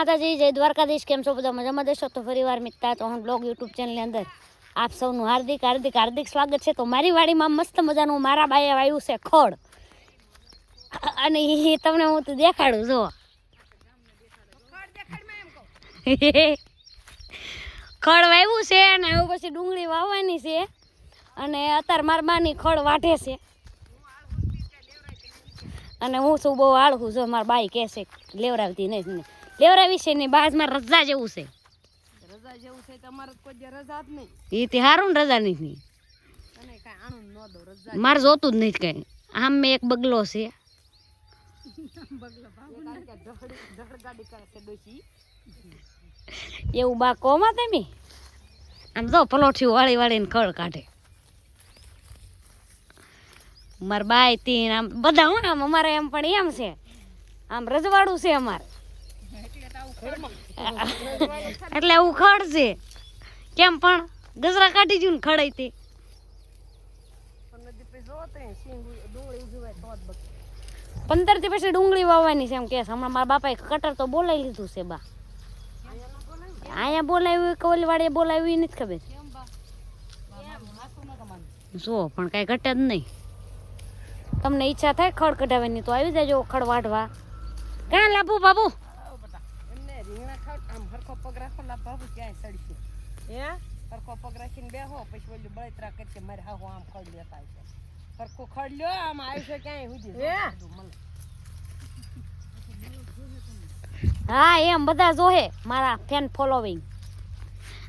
માતાજી, જય દ્વારકાધીશ, કેમ છો? બધા મજામાં દેશો તો ફરી વાર મિત્તા, તો હું બ્લોગ યુટ્યુબ ચેનલની અંદર આપ સૌનું હાર્દિક હાર્દિક હાર્દિક સ્વાગત છે. તો મારી વાડીમાં મસ્ત મજાનું મારા બાએ વાયું છે ખોડ અને એ તમને હું તો દેખાડું જો ખડ વાવ્યું છે અને હવે પછી ડુંગળી વાવવાની છે. અને અત્યારે મારા બાની ખડ વાઢે છે. અને હું શું બહુ આળખું, જો મારા બાઈ કહેશે છે, લેવરાવતી નહીં. લેવરાવી છે ને બાજમાં રજા જેવું છે. રજા જેવું છે તમારે કોઈ રજા જ નહીં. એ તે હારું ને રજા નહીં મારે જોતું જ નહીં કઈ. આમ મેં એક બગલો છે. એવું બા કોમાં તમે? આમ જો પલોઠી વાળી વાળીને ખળ કાઢે. મારા બાય તીન આમ બધા હું આમ અમારે એમ પણ એમ છે. આમ રજવાડું છે અમારે. એટલે એવું ખડ છે કેમ પણ ગજરા કાઢી જ્યું ને ખડાઈ તે. પણ નદી પછી જો તો સિંગ ડુંગળી ઉજવાય તો જ બગડે પંદરથી પછી ડુંગળી વાવવાની છે એમ કે છે. હમણાં મારા બાપાએ કટર તો બોલાવી લીધું છે, બા. અહીંયા બોલાવ્યું કે ઓલી વાડીએ બોલાવ્યું એ નથી ખબર. કેમ બા કેમ હાસું ન કમાન જો પણ કાંઈ ઘટે જ નહીં. તમને ઈચ્છા થાય ખડ કઢાવવાની, તો આવી જાજો ખડ વાઢવા. ક્યાં લાભુ બાબુ આવો બટા એમને રીંગણા ખાવ આમ હરખો પગ રાખો લા બાબુ ક્યાંય સડશે હે સરખો પગ રાખીને બેહો પછી ઓલું બળતરા કરશે મારે હા આમ ખડ લેતા છે સરખો ખડ લ્યો આમ આવશે ક્યાંય સુધી હા એમ બધા જોહે મારા ફેન ફોલોવિંગ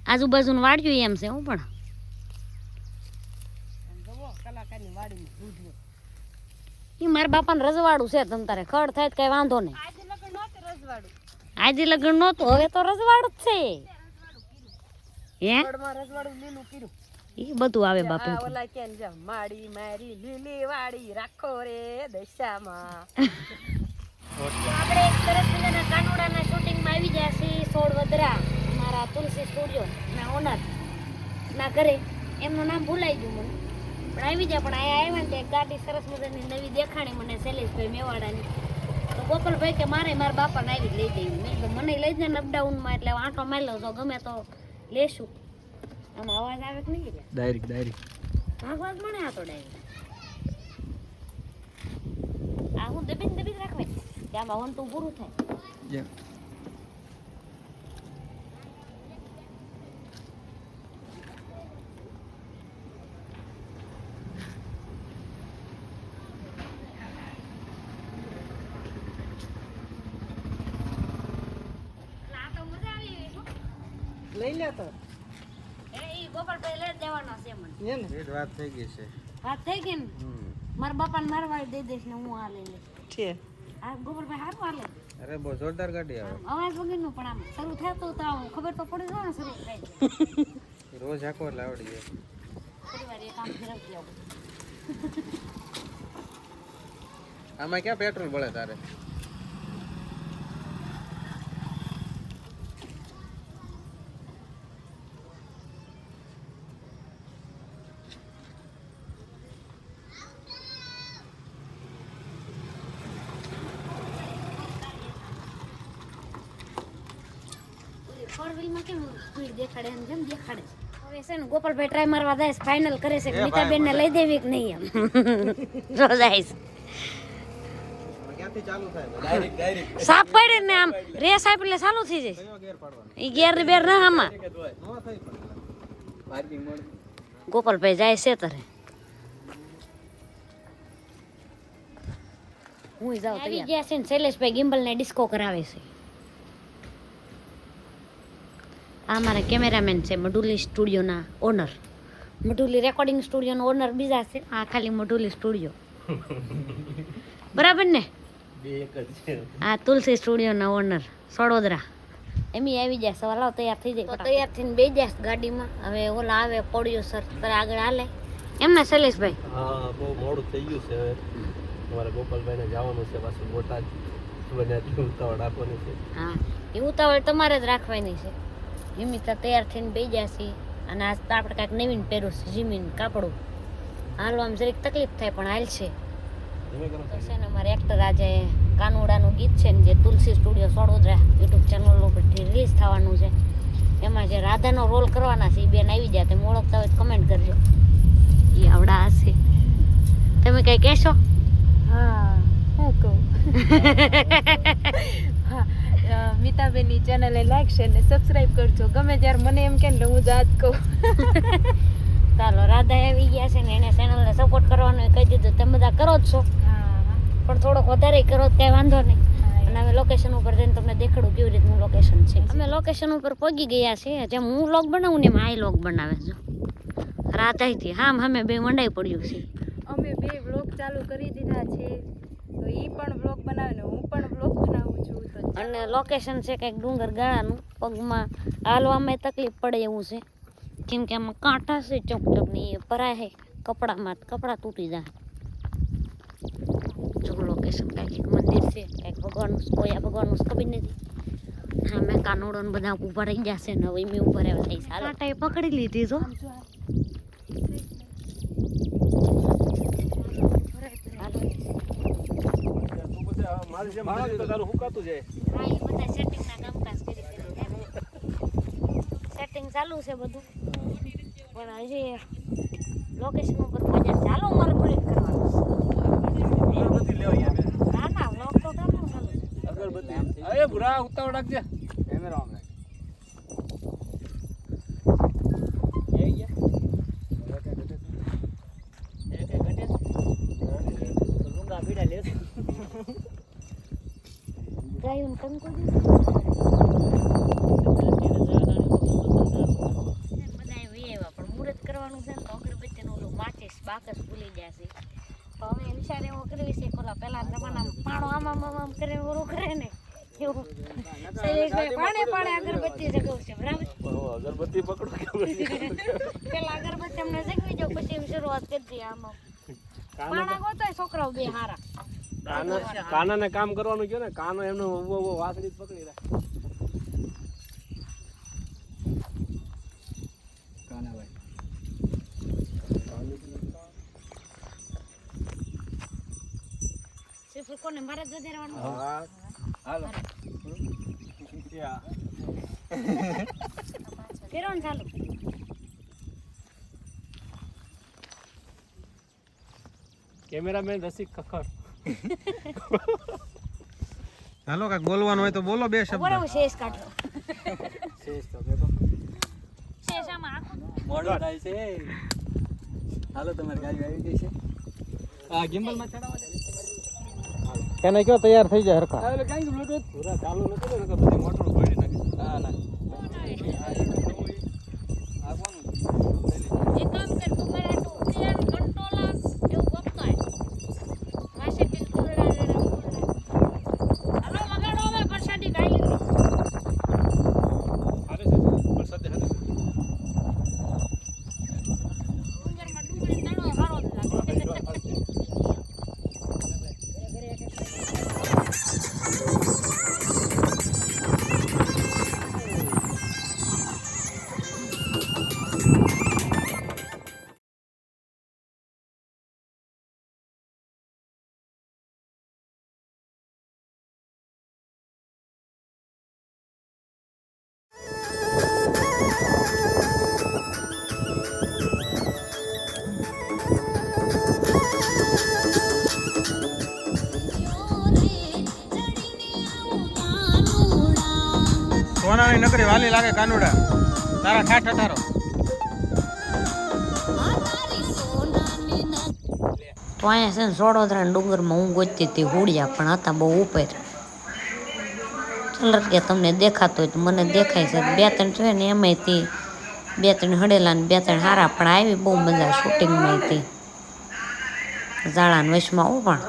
આજુબાજુનું વાડ્યું એમ છે હું પણ કલાકારની વાડીમાં દૂધ એ મારા બાપાને રજવાડું છે તમ તારે ખડ થાય તો કઈ વાંધો નહીં રજવાડું આજે લગ્ન નહોતું હવે તો રજવાડ જ છે. હે? એ બધું આવે બાપુ ઓલા કેમ માડી મારી લીલી વાડી રાખો રે દશામાં. આપણે એક સરસ મજાના કાનોડાના શૂટિંગમાં આવી ગયા છીએ સોળ વધરા મારા તુલસી સ્ટુડિયો ના ઓનર ના ઘરે. એમનું નામ ભૂલાઈ ગયું મને. પણ આવી ગયા પણ અહીંયા આવ્યા ને ગાડી સરસ મજાની નવી દેખાણી મને શૈલેષભાઈ મેવાડાની. તો ગોપાલભાઈ કે મારે મારા બાપાને આવી જ લઈ દેવી મેં કીધું મને લઈ જાય ને અપડાઉનમાં એટલે આંટો મારી લો તો ગમે તો લેશું. આમાં અવાજ આવે કે નહીં? Direct direct. ભાગવાજ મને આ તો ડાયરેક્ટ. આ હું દબીને દબીને રાખવાની. કે આમાં તો પૂરું થાય. લઈ લે તો. એ ઈ ગોપાલભાઈ લઈ જ દેવાનો છે મને. હે ને? એ વાત થઈ ગઈ છે. વાત થઈ ગઈ ને? મારા બાપાને મારવા દઈ દઈશ ને હું આ લઈ લઈશ છે આ ગોપાલભાઈ હારું હાલે? અરે બહુ જોરદાર ગાડી આવે. અવાજ વગરનું પણ આમ શરૂ થતું તો આમ ખબર તો પડી જાય ને શરૂ થાય રોજ આખો લાવડી જાય. પરિવાર એ કામ ફેરવતી આવું. આમાં ક્યાં પેટ્રોલ ભળે તારે? ફોર વ્હીલમાં કેમ સ્પીડ દેખાડે એમ જેમ દેખાડે. હવે છે ને ગોપાલભાઈ ટ્રાય મારવા જાય ફાઇનલ કરે છે કે નીતાબેન ને લઈ દેવી કે નહીં એમ. ડાયરેક્ટ સાપ પડે ને આમ રેસ આપી એટલે ચાલુ થઈ જાય. એ ગેર બેર ના આમાં નો થઈ પણ પાર્કિંગ મળે. ગોપાલભાઈ જાય છે તારે હું જાઉં આવી ગયા છે ને શૈલેષભાઈ ગિમ્બલ ને ડિસ્કો કરાવે છે. આ મારા કેમેરામેન છે મડુલી સ્ટુડિયોના ઓનર મડુલી રેકોર્ડિંગ સ્ટુડિયોનો ઓનર બીજા છે. આ ખાલી મડુલી સ્ટુડિયો બરાબર ને? બે એક જ છે. આ તુલસી સ્ટુડિયોના ઓનર સડોદરા. એમી આવી જાય સવાલ તૈયાર થઈ જાય. તો તૈયાર થઈને બે જાય ગાડીમાં. હવે ઓલા આવે પોડિયો સર તારે આગળ હાલે. એમ ને શૈલેષભાઈ? હા બહુ મોડું થઈ ગયું છે હવે. તમારે ગોપાલભાઈને જવાનું છે પાછું બોટાદ. ઉતાવળ રાખવાની છે. હા એ ઉતાવળ તમારે જ રાખવાની છે. હિમિતા તૈયાર થઈને બે છે અને આજ તો આપણે કાંઈક નવીન પહેરું છે જીમીન કાપડું. હાલો આમ જરીક તકલીફ થાય પણ હાલ છે. તો છે ને અમારે એક્ટર આજે કાનુડાનું ગીત છે ને જે તુલસી સ્ટુડિયો સડોદરા યુટ્યુબ ચેનલ ઉપરથી રિલીઝ થવાનું છે. એમાં જે રાધાનો રોલ કરવાના છે એ બેન આવી જાય તમે ઓળખતા હોય કમેન્ટ કરજો. એ આવડા હશે. તમે કંઈ કહેશો? હા હું કહું. હા મીતાબેનની ચેનલને લાઈક શેર ને સબસ્ક્રાઈબ કરજો. ગમે ત્યારે મને એમ કે ને હું જાત કહું. ચાલો રાધા આવી ગયા છે ને એને ચેનલને સપોર્ટ કરવાનું કહી દીધું. તમે બધા કરો જ છો. હા. પણ થોડોક વધારે કરો તો કાંઈ વાંધો નહીં. અને અમે લોકેશન ઉપર જઈને તમને દેખાડું કેવી રીતનું લોકેશન છે. અમે લોકેશન ઉપર પહોંચી ગયા છીએ જેમ હું લોગ બનાવું ને એમ આ લોગ બનાવે છે. રાતાઈથી હામ હામે બે મંડાઈ પડ્યું છે. અમે બે વ્લોગ ચાલુ કરી દીધા છે. તો એ પણ વ્લોગ બનાવે ને હું પણ વ્લોગ છું અને લોકેશન છે કંઈક ડુંગર ગાળાનું પગમાં હાલવામાં તકલીફ પડે એવું છે. કેમ કે આમાં કાંટા છે ચોક ચોકની એ ભરાય છે. કપડામાં કપડાં તૂટી જાય. જો લોકેશન કાંઈક મંદિર છે. કાંઈક ભગવાનનું આ ભગવાનનું ખબર નથી. હા, મેં કાનોડો બધા ઊભા રહી છે ને હવે મેં ઊભા રહેવા થઈ કાંટાએ પકડી લીધી જો આ. મારી જેમ તો તારું હુકાતું જાય હા એ બધા સેટિંગના કામકાજ કરી સેટિંગ ચાલુ છે બધું. પણ હજી લોકેશન ઉપર પહોંચ્યા ચાલો મારે બુલેટ કરવાનું અગરબત્તી લેવા ના ના વ્લોગ તો કામનું ચાલુ. અગરબત્તી. અરે ભૂરા ઉતાવળ રાખજે કેમેરા આમ ગાયું કંકુ બધા વહી આવ્યા પણ મુહૂર્ત કરવાનું છે ને તો અગરબત્તીનું ઓલું માચીસ બાકસ ભૂલી ગયા છે તો હવે વિચાર એવો કરવી છે કે ઓલા જમાનામાં પાણો આમામ આમ કરે કરીને કરે ને એવું શૈલેષભાઈ પાણે પાણે અગરબત્તી જગાવશે બરાબર અગરબત્તી પકડો પેલા અગરબત્તી અમને જગવી દો પછી એમ શરૂઆત કરી દઈએ આમાં પાણા ગોતોય છોકરાઓ બે હારા. કાના કાનાને કામ કરવાનું કયો ને કાનો એમનો ઊભો ઊભો વાસળી પકડી રાખે. સિર્ફ કોને મારે જ વધારવાનું હા હાલો. ફેરો ચાલુ. કેમેરામેન રસિક ખખર. હાલો કાક બોલવાનું હોય તો બોલો બે શબ્દ. બરાબર શેષ કાઢો. શેષ તો કહેતો. શેષ આમાં આખું. મોડું થાય છે. હાલો તમારી ગાડી આવી ગઈ છે. આ ગિમ્બલમાં ચડાવવા એને કયો તૈયાર થઈ જાય હરખા. એટલે કઈ બ્લૂટૂથ પૂરા ચાલુ નથી ને નકર બધી મોટર ભરી નાખી. ના ના. સોનાની નકરી વાલી લાગે કાનુડા તારા ઠાઠ અઠારો તો અહીંયા છે ને સોડોદરા ડુંગરમાં હું ગોતતી હતી, હોડિયા પણ હતા બહુ ઉપર. ચાલો કે તમને દેખાતો હોય તો મને દેખાય છે. બે ત્રણ છે ને એમાંય તે બે ત્રણ હડેલા ને બે ત્રણ હારા પણ આવી, બહુ મજા શૂટિંગમાં હતી. ઝાડાના વચમાં હું પણ.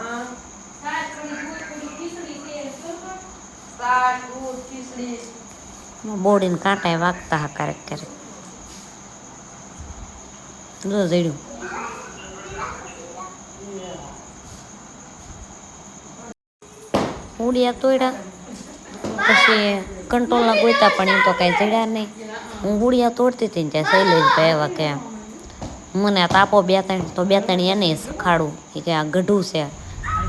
બોડીને કાંટા વાગતા હા ક્યારેક ક્યારેક. જો જડ્યું. ઉડિયા તોડ્યા પછી કંટ્રોલના ગોતા પણ એ તો કાંઈ ચડ્યા નહીં. હું હુડિયા તોડતી હતી ને ત્યાં શૈલેષભાઈ એવા કે મને આ તાપો બે ત્રણ તો બે ત્રણ એને સખાડું. એ કે આ ગઢું છે.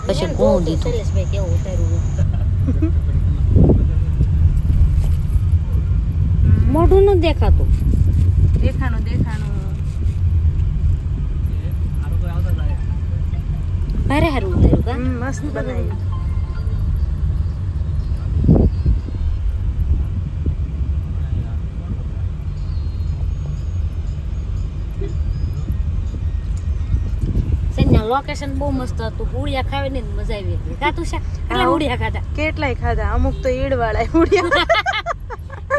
પછી ઘણું દીધું? કેવું ઉતાર્યું? મોઢું ન દેખાતું. દેખાણું દેખાણું. ભારે સારું ઉતાર્યું કા? મસ્ત બનાવ્યું. લોકેશન બહુ મસ્ત હતું. પૂળિયા ખાવીને જ મજા આવી હતી. કાતું છે? કેટલા ઉડિયા ખાધા? કેટલાય ખાધા? અમુક તો ઈડ વાળા ઉડ્યા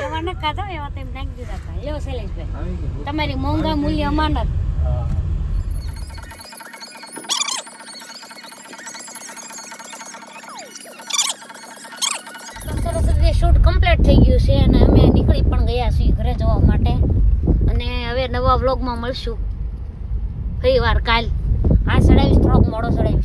એવા ન ખાધા એવા તેમ નાખી દીધા હતા. લ્યો શૈલેષભાઈ તમારી મોંઘા મૂલ્ય અમાનત. છે અને અમે નીકળી પણ ગયા છીએ ઘરે જવા માટે. અને હવે નવા વ્લોગમાં મળશું. ફરી વાર કાલ. આ ચડાવીશ થોડોક મોડો ચડાવીશ.